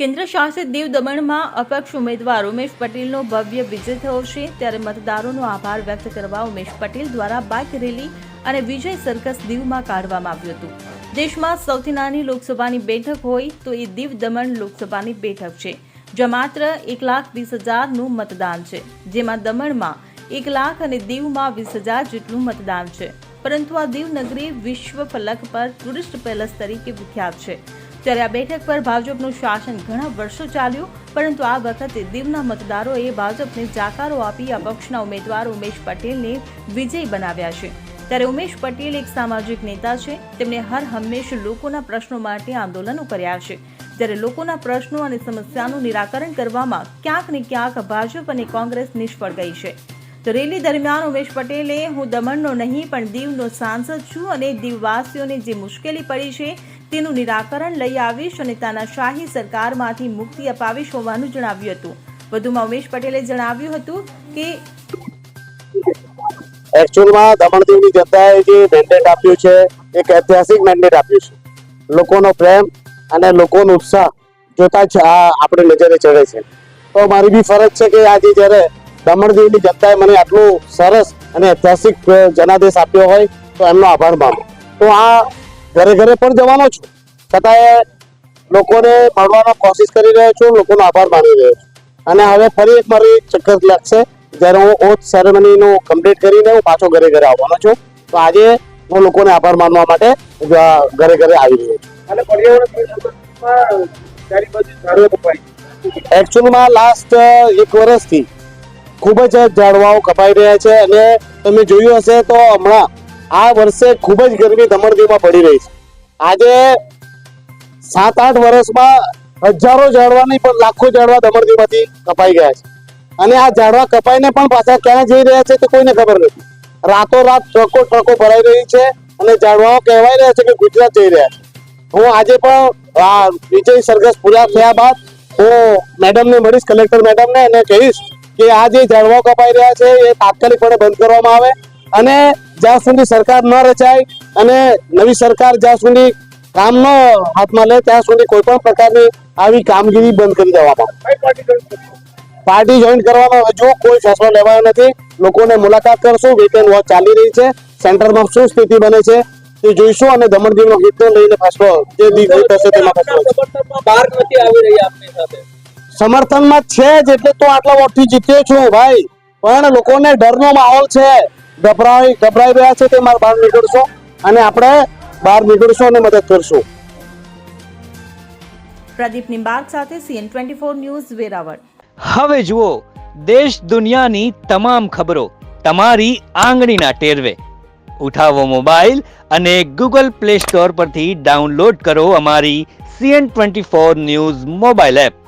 કેન્દ્ર શાસિત દીવ દમણમાં અપક્ષ ઉમેદવાર ઉમેશ પટેલનો ભવ્ય વિજય થયો છે. ત્યારે મતદારોનો આભાર વ્યક્ત કરવા ઉમેશ પટેલ દ્વારા બાઇક રેલી અને વિજય સર્કસ દીવમાં કાઢવામાં આવ્યું હતું. દેશમાં સૌથી નાની લોકસભાની બેઠક હોય તો એ દીવ દમણ લોકસભાની બેઠક છે, જ્યાં માત્ર એક લાખ વીસ હજારનું મતદાન છે. જેમાં દમણમાં એક લાખ અને દીવમાં વીસ હજાર જેટલું મતદાન છે. પરંતુ આ દીવ નગરી વિશ્વ ફલક પર ટુરિસ્ટ પેલેસ તરીકે વિખ્યાત છે. ત્યારે આ બેઠક પર ભાજપનું શાસન ઘણા વર્ષો ચાલ્યું, પરંતુ આ વખતે દીવના મતદારોએ ભાજપને જાકારો આપી આ પક્ષના ઉમેદવાર ઉમેશ પટેલને વિજય બનાવ્યા છે. ત્યારે ઉમેશ પટેલ એક સામાજિક નેતા છે. તેમણે હર હંમેશ લોકોના પ્રશ્નો માટે આંદોલનો કર્યા છે. ત્યારે લોકોના પ્રશ્નો અને સમસ્યાનું નિરાકરણ કરવામાં ક્યાંક ને ક્યાંક ભાજપ અને કોંગ્રેસ નિષ્ફળ ગઈ છે. તો રેલી દરમિયાન ઉમેશ પટેલે, હું દમણનો નહીં, પણ દીવનો સાંસદ છું અને દીવવાસીઓને જે મુશ્કેલી પડી છે, તેનું નિરાકરણ લઈ આવીશ અને તાનાશાહી સરકારમાંથી મુક્તિ અપાવીશ હોવાનું જણાવ્યું હતું. વધુમાં ઉમેશ પટેલે જણાવ્યું હતું કે એકચ્યુઅલમાં દમણ દીવની જનતાએ જે મેન્ડેટ આપ્યું છે, એક ઐતિહાસિક મેન્ડેટ આપ્યું છે. લોકોનો પ્રેમ અને લોકોનો ઉત્સાહ જોતા જ આપણે નજરે ચડે છે. તો મારી બી ફરજ છે કે આજે જ્યારે દમણ દીવની જનતાએ મને આટલું સરસ અને ઐતિહાસિક જનાદેશ આપ્યો હોય તો એમનો આભાર માનું. તો આ ઘરે ઘરે પણ જવાનો છું. છતાંય લોકોને મળવાનો કોશિશ કરી રહ્યો છું લોકોનો આભાર માની રહ્યો છું. અને હવે ફરી એક મારી ચક્કર લાગશે જ્યારે હું ઓથ સેરેમનીનું કમ્પ્લીટ કરીને હું પાછો ઘરે ઘરે આવવાનો છું. તો આજે હું લોકોને આભાર માનવા માટે ઘરે ઘરે આવી રહ્યો છું. અને પર્યાવરણ એકચ્યુઅલમાં લાસ્ટ એક વર્ષથી ખૂબ જ ઝાડવાઓ કપાઈ રહ્યા છે અને તમે જોયું હશે તો હમણાં આ વર્ષે ખૂબ જ ગરમી દમણદીવમાં પડી રહી છે. આજે સાત આઠ વર્ષમાં હજારો ઝાડવા નહીં પણ લાખો ઝાડવા દમણદીવમાંથી કપાઈ ગયા છે. અને આ ઝાડવા કપાઈને પણ પાછા ક્યાં જઈ રહ્યા છે તે કોઈને ખબર નથી. રાતોરાત ટ્રકો ટ્રકો ભરાઈ રહી છે અને ઝાડવાઓ કહેવાય રહ્યા છે કે ગુજરાત જઈ રહ્યા છે. હું આજે પણ વિજય સરઘસ પૂરા થયા બાદ હું મેડમને મળીશ, કલેક્ટર મેડમને અને કહીશ કે આ જે ઝાડવાઓ કપાઈ રહ્યા છે એ તાત્કાલિકપણે બંધ કરવામાં આવે અને જ્યાં સુધી સરકાર ન રચાય અને નવી સરકાર જ્યાં સુધી કામ ન હાથમાં લે ત્યાં સુધી કોઈ પણ પ્રકારની આવી કામગીરી બંધ કરી દેવામાં પાર્ટી જોઈન કરવાનો હજુ કોઈ ફેસલો લેવાયો નથી લોકોને મુલાકાત કરશું વેટ એન્ડ વોચ ચાલી રહી છે. સેન્ટરમાં શું સ્થિતિ બને છે તે જોઈશું અને દમણ દીવનો હિતને લઈને ફેસલો જે દીકરી થશે તેમાં ફેસલો બહાર નથી આવી રહી આપની સાથે. સમર્થનમાં છે જ એટલે તો આટલા વોટથી જીત્યો છું ભાઈ. પણ લોકોને ડરનો માહોલ છે. ગભરાઈ ગભરાઈ રહ્યા છે તે મારે બહાર નીકળશો અને આપણે બહાર નીકળશું અને મદદ કરશું. પ્રદીપ નિંબાગ સાથે CN twenty four news Veraval. હવે જુઓ દેશ દુનિયાની તમામ ખબરો તમારી આંગળીના ટેરવે. ઉઠાવો મોબાઈલ અને ગૂગલ પ્લે સ્ટોર પરથી ડાઉનલોડ કરો અમારી CN twenty four news mobile app.